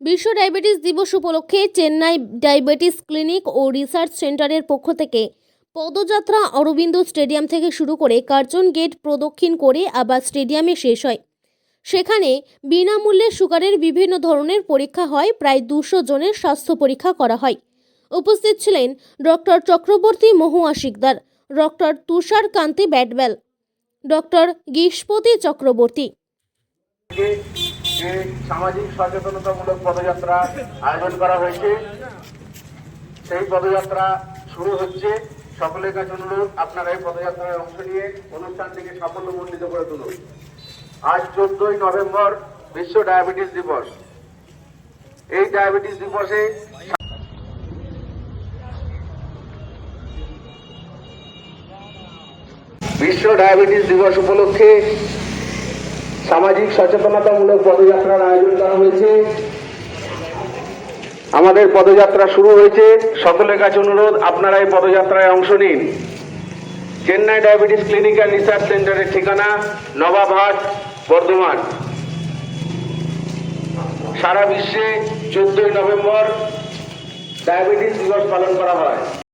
বিশ্ব ডায়াবেটিস দিবস উপলক্ষে চেন্নাই ডায়াবেটিস ক্লিনিক ও রিসার্চ সেন্টারের পক্ষ থেকে পদযাত্রা অরবিন্দ স্টেডিয়াম থেকে শুরু করে কার্জন গেট প্রদক্ষিণ করে আবার স্টেডিয়ামে শেষ হয়। সেখানে বিনামূল্যে সুগারের বিভিন্ন ধরনের পরীক্ষা হয়, প্রায় দুশো জনের স্বাস্থ্য পরীক্ষা করা হয়। উপস্থিত ছিলেন doctor Chakraborty Mahua Sikdar, doctor Tushar Kanti ব্যাটবেল, doctor গীষ্পতি Chakraborty. যে সামাজিক সচেতনতামূলক পদযাত্রা আয়োজন করা হয়েছে, সেই পদযাত্রা শুরু হচ্ছে। সকলের কাছে অনুরোধ, আপনারা এই পদযাত্রায় অংশ নিয়ে অনুষ্ঠানটিকে সাফল্যমণ্ডিত করে তুলুন। আজ চোদ্দই নভেম্বর বিশ্ব ডায়াবেটিস দিবস। এই ডায়াবেটিস দিবসে বিশ্ব ডায়াবেটিস দিবস উপলক্ষে সামাজিক সচেতনতামূলক পদযাত্রার আয়োজন করা হয়েছে। আমাদের পদযাত্রা শুরু হয়েছে। সকলের কাছে অনুরোধ, আপনারা এই পদযাত্রায় অংশ নিন। Chennai diabetes clinic and research সেন্টারের ঠিকানা নবাবহাট বর্ধমান। সারা বিশ্বে চোদ্দই নভেম্বর ডায়াবেটিস দিবস পালন করা হয়।